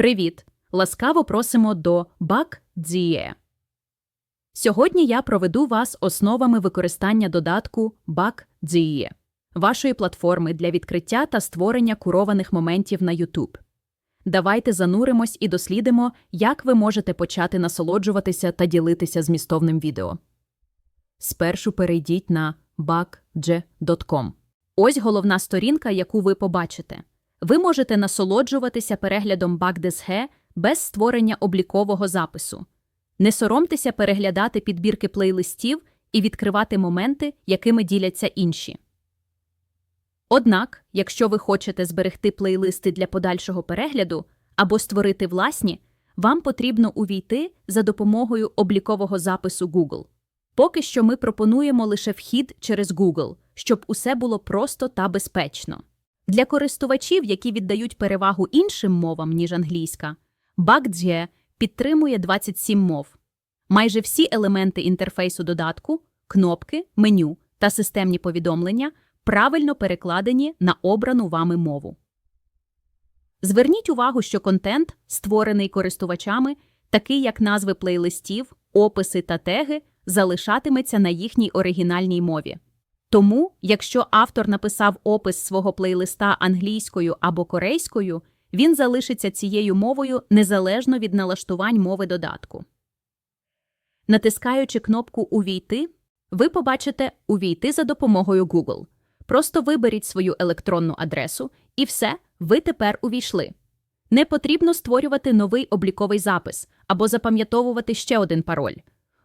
Привіт! Ласкаво просимо до BugDie. Сьогодні я проведу вас основами використання додатку BugDie, вашої платформи для відкриття та створення курованих моментів на YouTube. Давайте зануримось і дослідимо, як ви можете почати насолоджуватися та ділитися змістовним відео. Спершу перейдіть на bugge.com. Ось головна сторінка, яку ви побачите. Ви можете насолоджуватися переглядом BugDSG без створення облікового запису. Не соромтеся переглядати підбірки плейлистів і відкривати моменти, якими діляться інші. Однак, якщо ви хочете зберегти плейлисти для подальшого перегляду або створити власні, вам потрібно увійти за допомогою облікового запису Google. Поки що ми пропонуємо лише вхід через Google, щоб усе було просто та безпечно. Для користувачів, які віддають перевагу іншим мовам, ніж англійська, BugDie підтримує 27 мов. Майже всі елементи інтерфейсу додатку, кнопки, меню та системні повідомлення правильно перекладені на обрану вами мову. Зверніть увагу, що контент, створений користувачами, такий як назви плейлистів, описи та теги, залишатиметься на їхній оригінальній мові. Тому, якщо автор написав опис свого плейлиста англійською або корейською, він залишиться цією мовою незалежно від налаштувань мови додатку. Натискаючи кнопку Увійти, ви побачите Увійти за допомогою Google. Просто виберіть свою електронну адресу, і все, ви тепер увійшли. Не потрібно створювати новий обліковий запис або запам'ятовувати ще один пароль.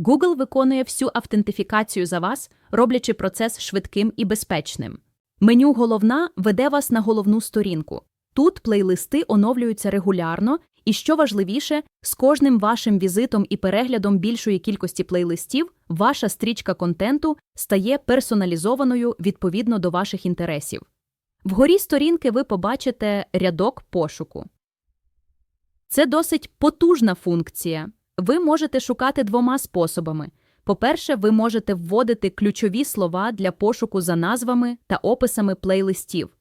Google виконує всю автентифікацію за вас, роблячи процес швидким і безпечним. Меню Головна веде вас на головну сторінку. Тут плейлисти оновлюються регулярно, і що важливіше, з кожним вашим візитом і переглядом більшої кількості плейлистів ваша стрічка контенту стає персоналізованою відповідно до ваших інтересів. Вгорі сторінки ви побачите рядок пошуку. Це досить потужна функція. Ви можете шукати двома способами. По-перше, ви можете вводити ключові слова для пошуку за назвами та описами плейлистів.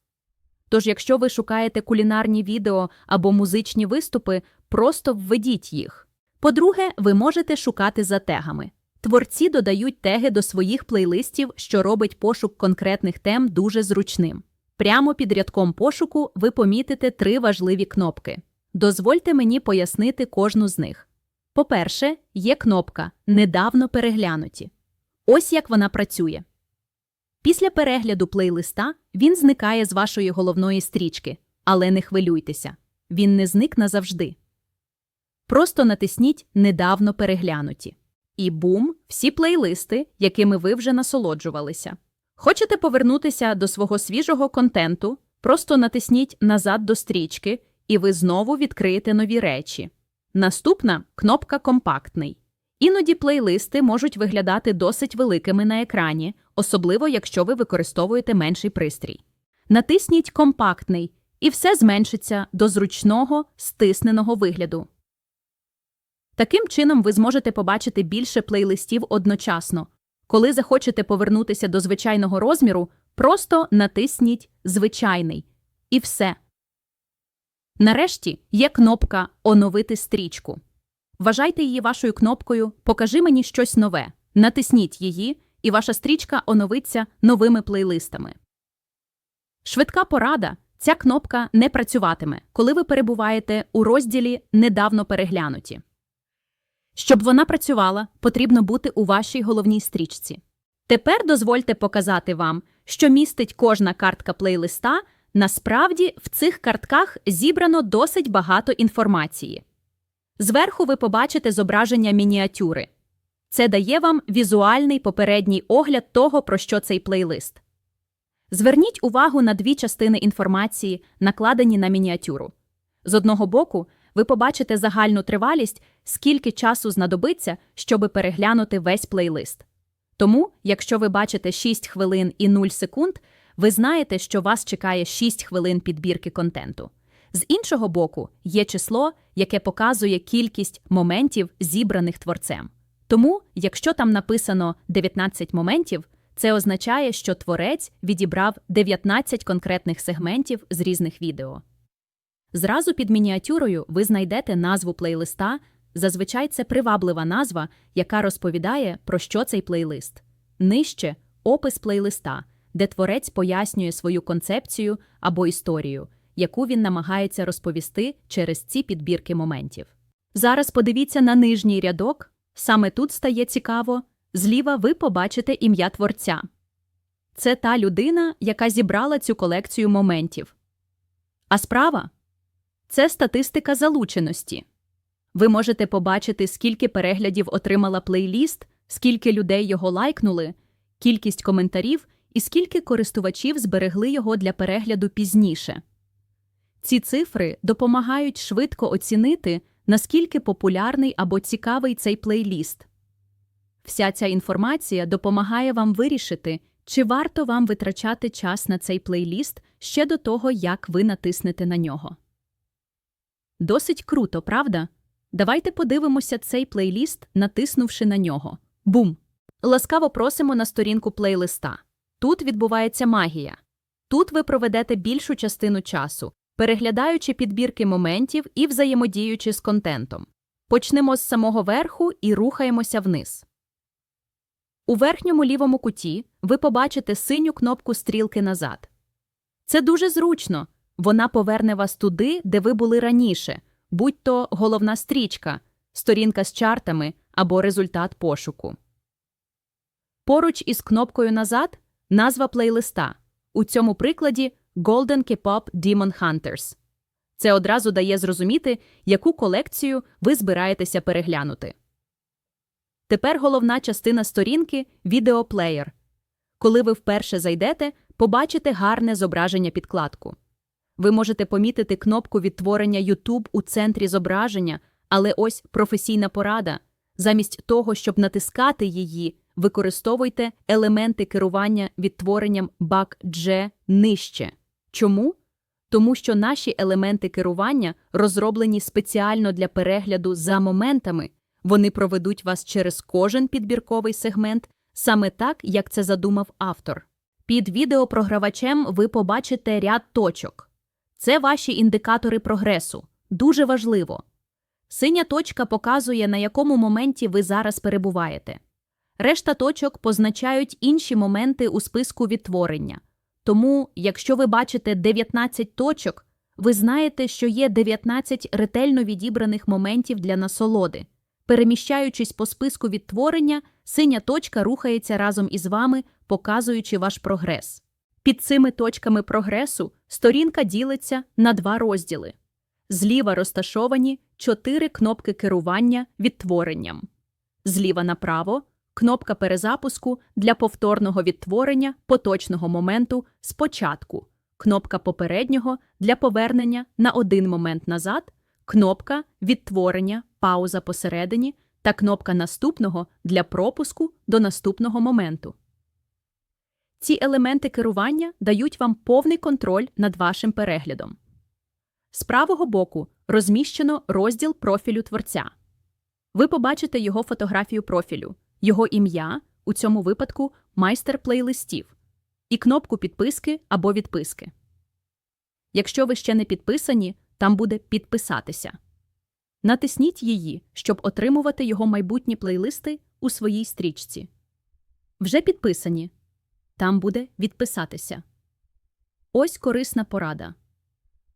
Тож, якщо ви шукаєте кулінарні відео або музичні виступи, просто введіть їх. По-друге, ви можете шукати за тегами. Творці додають теги до своїх плейлистів, що робить пошук конкретних тем дуже зручним. Прямо під рядком пошуку ви помітите три важливі кнопки. Дозвольте мені пояснити кожну з них. По-перше, є кнопка Недавно переглянуті. Ось як вона працює. Після перегляду плейлиста він зникає з вашої головної стрічки, але не хвилюйтеся, він не зник назавжди. Просто натисніть Недавно переглянуті. І бум, всі плейлисти, якими ви вже насолоджувалися. Хочете повернутися до свого свіжого контенту, просто натисніть назад до стрічки, і ви знову відкриєте нові речі. Наступна кнопка Компактний. Іноді плейлисти можуть виглядати досить великими на екрані, особливо якщо ви використовуєте менший пристрій. Натисніть Компактний, і все зменшиться до зручного, стисненого вигляду. Таким чином, ви зможете побачити більше плейлистів одночасно. Коли захочете повернутися до звичайного розміру, просто натисніть Звичайний. І все. Нарешті є кнопка Оновити стрічку. Вважайте її вашою кнопкою Покажи мені щось нове. Натисніть її, і ваша стрічка оновиться новими плейлистами. Швидка порада. Ця кнопка не працюватиме, коли ви перебуваєте у розділі Недавно переглянуті. Щоб вона працювала, потрібно бути у вашій головній стрічці. Тепер дозвольте показати вам, що містить кожна картка плейлиста. Насправді в цих картках зібрано досить багато інформації. Зверху ви побачите зображення мініатюри. Це дає вам візуальний попередній огляд того, про що цей плейлист. Зверніть увагу на дві частини інформації, накладені на мініатюру. З одного боку, ви побачите загальну тривалість, скільки часу знадобиться, щоби переглянути весь плейлист. Тому, якщо ви бачите 6 хвилин і 0 секунд, ви знаєте, що вас чекає 6 хвилин підбірки контенту. З іншого боку, є число, яке показує кількість моментів, зібраних творцем. Тому, якщо там написано 19 моментів, це означає, що творець відібрав 19 конкретних сегментів з різних відео. Зразу під мініатюрою ви знайдете назву плейлиста. Зазвичай це приваблива назва, яка розповідає, про що цей плейлист. Нижче опис плейлиста, де творець пояснює свою концепцію або історію, яку він намагається розповісти через ці підбірки моментів. Зараз подивіться на нижній рядок, саме тут стає цікаво, зліва ви побачите ім'я творця. Це та людина, яка зібрала цю колекцію моментів. А справа це статистика залученості. Ви можете побачити, скільки переглядів отримала плейліст, скільки людей його лайкнули, кількість коментарів і скільки користувачів зберегли його для перегляду пізніше. Ці цифри допомагають швидко оцінити, наскільки популярний або цікавий цей плейліст. Вся ця інформація допомагає вам вирішити, чи варто вам витрачати час на цей плейліст ще до того, як ви натиснете на нього. Досить круто, правда? Давайте подивимося цей плейліст, натиснувши на нього. Бум! Ласкаво просимо на сторінку плейлиста. Тут відбувається магія. Тут ви проведете більшу частину часу, переглядаючи підбірки моментів і взаємодіючи з контентом. Почнемо з самого верху і рухаємося вниз. У верхньому лівому куті ви побачите синю кнопку стрілки назад. Це дуже зручно. Вона поверне вас туди, де ви були раніше, будь то головна стрічка, сторінка з чартами або результат пошуку. Поруч із кнопкою назад назва плейлиста. У цьому прикладі Golden K-pop Demon Hunters. Це одразу дає зрозуміти, яку колекцію ви збираєтеся переглянути. Тепер головна частина сторінки відеоплеєр. Коли ви вперше зайдете, побачите гарне зображення підкладку. Ви можете помітити кнопку відтворення YouTube у центрі зображення, але ось професійна порада. Замість того, щоб натискати її, використовуйте елементи керування відтворенням BAC-G нижче. Чому? Тому що наші елементи керування розроблені спеціально для перегляду за моментами, вони проведуть вас через кожен підбірковий сегмент, саме так, як це задумав автор. Під відеопрогравачем ви побачите ряд точок. Це ваші індикатори прогресу. Дуже важливо. Синя точка показує, на якому моменті ви зараз перебуваєте. Решта точок позначають інші моменти у списку відтворення. Тому, якщо ви бачите 19 точок, ви знаєте, що є 19 ретельно відібраних моментів для насолоди. Переміщаючись по списку відтворення, синя точка рухається разом із вами, показуючи ваш прогрес. Під цими точками прогресу сторінка ділиться на два розділи. Зліва розташовані чотири кнопки керування відтворенням. Зліва направо кнопка перезапуску для повторного відтворення поточного моменту спочатку, кнопка попереднього для повернення на один момент назад, кнопка відтворення, пауза посередині та кнопка наступного для пропуску до наступного моменту. Ці елементи керування дають вам повний контроль над вашим переглядом. З правого боку розміщено розділ профілю творця. Ви побачите його фотографію профілю, його ім'я, у цьому випадку майстер плейлистів, і кнопку підписки або відписки. Якщо ви ще не підписані, там буде Підписатися. Натисніть її, щоб отримувати його майбутні плейлисти у своїй стрічці. Вже підписані. Там буде Відписатися. Ось корисна порада.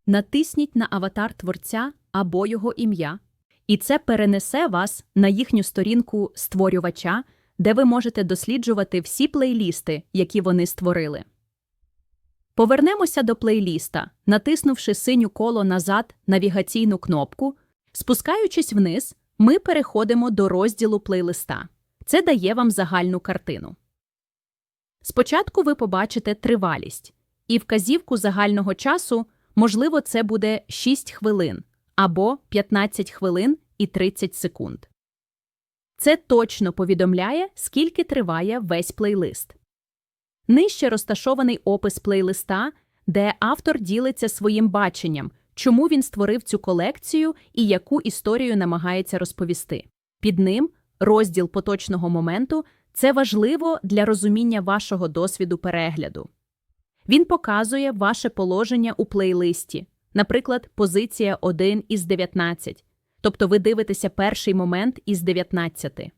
Натисніть на аватар творця або його ім'я, і це перенесе вас на їхню сторінку створювача, де ви можете досліджувати всі плейлісти, які вони створили. Повернемося до плейліста, натиснувши синю коло назад навігаційну кнопку. Спускаючись вниз, ми переходимо до розділу плейлиста. Це дає вам загальну картину. Спочатку ви побачите тривалість і вказівку загального часу, можливо, це буде 6 хвилин або 15 хвилин і 30 секунд. Це точно повідомляє, скільки триває весь плейлист. Нижче розташований опис плейлиста, де автор ділиться своїм баченням, чому він створив цю колекцію і яку історію намагається розповісти. Під ним розділ поточного моменту це важливо для розуміння вашого досвіду перегляду. Він показує ваше положення у плейлисті, наприклад, позиція 1 із 19, тобто ви дивитеся перший момент із 19.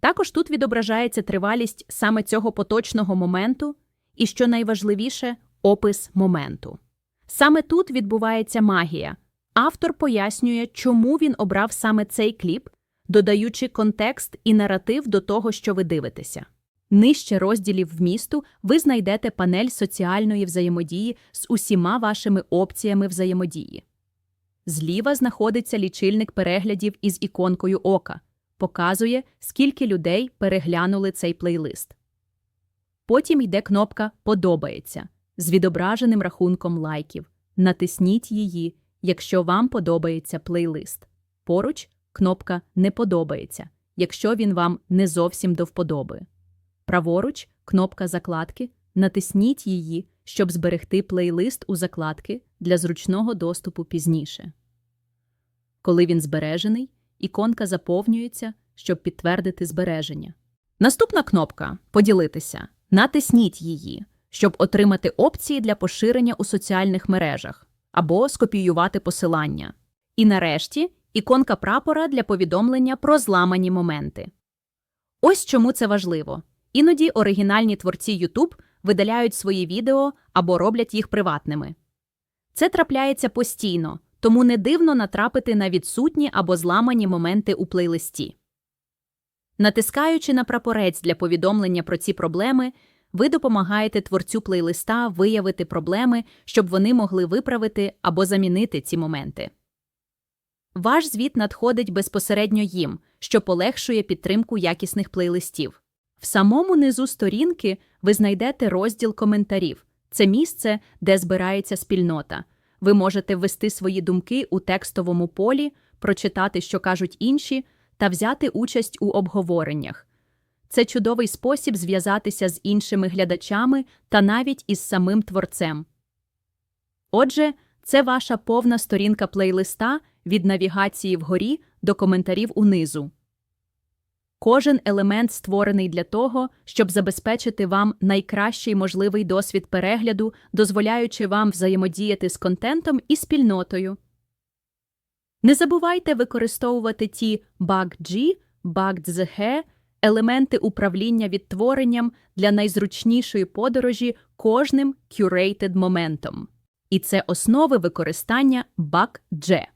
Також тут відображається тривалість саме цього поточного моменту і, що найважливіше, опис моменту. Саме тут відбувається магія. Автор пояснює, чому він обрав саме цей кліп, додаючи контекст і наратив до того, що ви дивитеся. Нижче розділів вмісту ви знайдете панель соціальної взаємодії з усіма вашими опціями взаємодії. Зліва знаходиться лічильник переглядів із іконкою ока, показує, скільки людей переглянули цей плейлист. Потім йде кнопка Подобається з відображеним рахунком лайків. Натисніть її, якщо вам подобається плейлист. Поруч кнопка Не подобається, якщо він вам не зовсім до вподоби. Праворуч кнопка Закладки. Натисніть її, щоб зберегти плейлист у закладки для зручного доступу пізніше. Коли він збережений, іконка заповнюється, щоб підтвердити збереження. Наступна кнопка Поділитися. Натисніть її, щоб отримати опції для поширення у соціальних мережах або скопіювати посилання. І нарешті іконка прапора для повідомлення про зламані моменти. Ось чому це важливо. Іноді оригінальні творці YouTube видаляють свої відео або роблять їх приватними. Це трапляється постійно, тому не дивно натрапити на відсутні або зламані моменти у плейлисті. Натискаючи на прапорець для повідомлення про ці проблеми, ви допомагаєте творцю плейлиста виявити проблеми, щоб вони могли виправити або замінити ці моменти. Ваш звіт надходить безпосередньо їм, що полегшує підтримку якісних плейлистів. В самому низу сторінки ви знайдете розділ коментарів це місце, де збирається спільнота. Ви можете ввести свої думки у текстовому полі, прочитати, що кажуть інші, та взяти участь у обговореннях. Це чудовий спосіб зв'язатися з іншими глядачами та навіть із самим творцем. Отже, це ваша повна сторінка плейлиста від навігації вгорі до коментарів унизу. Кожен елемент створений для того, щоб забезпечити вам найкращий можливий досвід перегляду, дозволяючи вам взаємодіяти з контентом і спільнотою. Не забувайте використовувати ті BugG, елементи управління відтворенням для найзручнішої подорожі кожним curated моментом. І це основи використання BugG.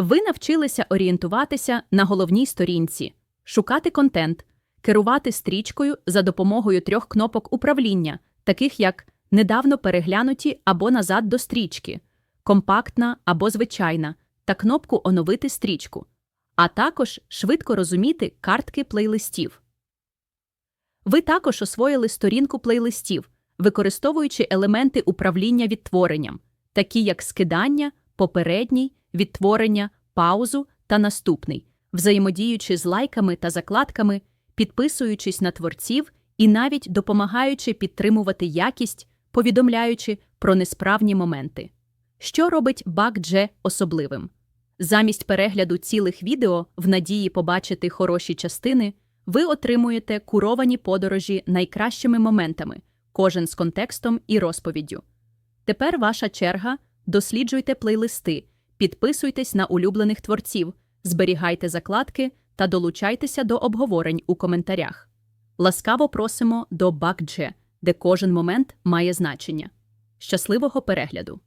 Ви навчилися орієнтуватися на головній сторінці, шукати контент, керувати стрічкою за допомогою трьох кнопок управління, таких як недавно переглянуті або назад до стрічки, компактна або звичайна, та кнопку Оновити стрічку, а також швидко розуміти картки плейлистів. Ви також освоїли сторінку плейлистів, використовуючи елементи управління відтворенням, такі як скидання, попередній відтворення, паузу та наступний, взаємодіючи з лайками та закладками, підписуючись на творців і навіть допомагаючи підтримувати якість, повідомляючи про несправні моменти. Що робить BugG особливим? Замість перегляду цілих відео в надії побачити хороші частини, ви отримуєте куровані подорожі найкращими моментами, кожен з контекстом і розповіддю. Тепер ваша черга досліджуйте плейлисти, Підписуйтесь на улюблених творців, зберігайте закладки та долучайтеся до обговорень у коментарях. Ласкаво просимо до Бакдже, де кожен момент має значення. Щасливого перегляду!